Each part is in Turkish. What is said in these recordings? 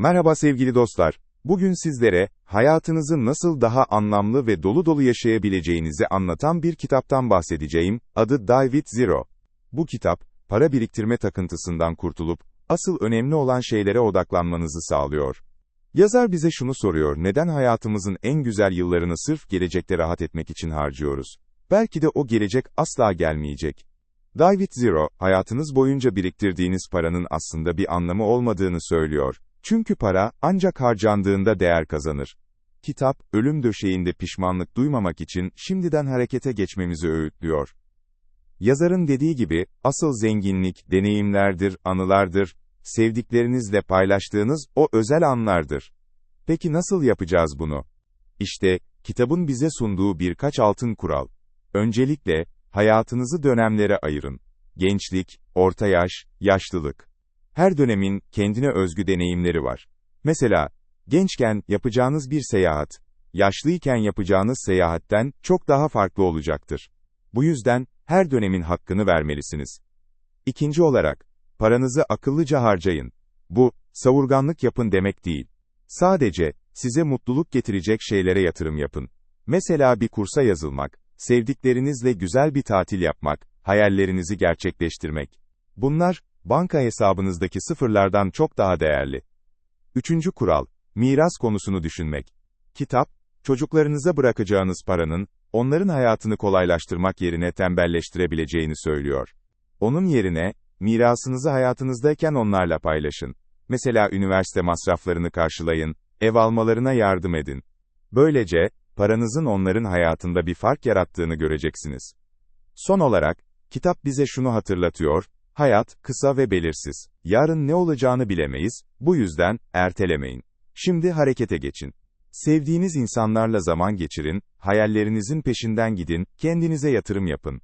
Merhaba sevgili dostlar. Bugün sizlere hayatınızı nasıl daha anlamlı ve dolu dolu yaşayabileceğinizi anlatan bir kitaptan bahsedeceğim. Adı David Zero. Bu kitap, para biriktirme takıntısından kurtulup asıl önemli olan şeylere odaklanmanızı sağlıyor. Yazar bize şunu soruyor: neden hayatımızın en güzel yıllarını sırf gelecekte rahat etmek için harcıyoruz? Belki de o gelecek asla gelmeyecek. David Zero, hayatınız boyunca biriktirdiğiniz paranın aslında bir anlamı olmadığını söylüyor. Çünkü para, ancak harcandığında değer kazanır. Kitap, ölüm döşeğinde pişmanlık duymamak için şimdiden harekete geçmemizi öğütlüyor. Yazarın dediği gibi, asıl zenginlik, deneyimlerdir, anılardır, sevdiklerinizle paylaştığınız o özel anlardır. Peki nasıl yapacağız bunu? İşte, kitabın bize sunduğu birkaç altın kural. Öncelikle, hayatınızı dönemlere ayırın. Gençlik, orta yaş, yaşlılık. Her dönemin kendine özgü deneyimleri var. Mesela, gençken yapacağınız bir seyahat, yaşlıyken yapacağınız seyahatten çok daha farklı olacaktır. Bu yüzden, her dönemin hakkını vermelisiniz. İkinci olarak, paranızı akıllıca harcayın. Bu, savurganlık yapın demek değil. Sadece, size mutluluk getirecek şeylere yatırım yapın. Mesela bir kursa yazılmak, sevdiklerinizle güzel bir tatil yapmak, hayallerinizi gerçekleştirmek. Bunlar, banka hesabınızdaki sıfırlardan çok daha değerli. Üçüncü kural, miras konusunu düşünmek. Kitap, çocuklarınıza bırakacağınız paranın, onların hayatını kolaylaştırmak yerine tembelleştirebileceğini söylüyor. Onun yerine, mirasınızı hayatınızdayken onlarla paylaşın. Mesela üniversite masraflarını karşılayın, ev almalarına yardım edin. Böylece, paranızın onların hayatında bir fark yarattığını göreceksiniz. Son olarak, kitap bize şunu hatırlatıyor, hayat, kısa ve belirsiz. Yarın ne olacağını bilemeyiz, bu yüzden, ertelemeyin. Şimdi harekete geçin. Sevdiğiniz insanlarla zaman geçirin, hayallerinizin peşinden gidin, kendinize yatırım yapın.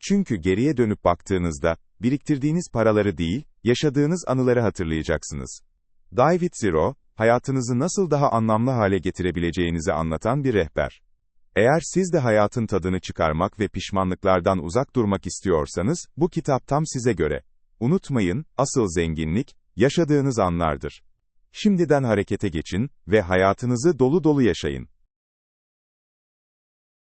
Çünkü geriye dönüp baktığınızda, biriktirdiğiniz paraları değil, yaşadığınız anıları hatırlayacaksınız. David Zero, hayatınızı nasıl daha anlamlı hale getirebileceğinizi anlatan bir rehber. Eğer siz de hayatın tadını çıkarmak ve pişmanlıklardan uzak durmak istiyorsanız, bu kitap tam size göre. Unutmayın, asıl zenginlik, yaşadığınız anlardır. Şimdiden harekete geçin ve hayatınızı dolu dolu yaşayın.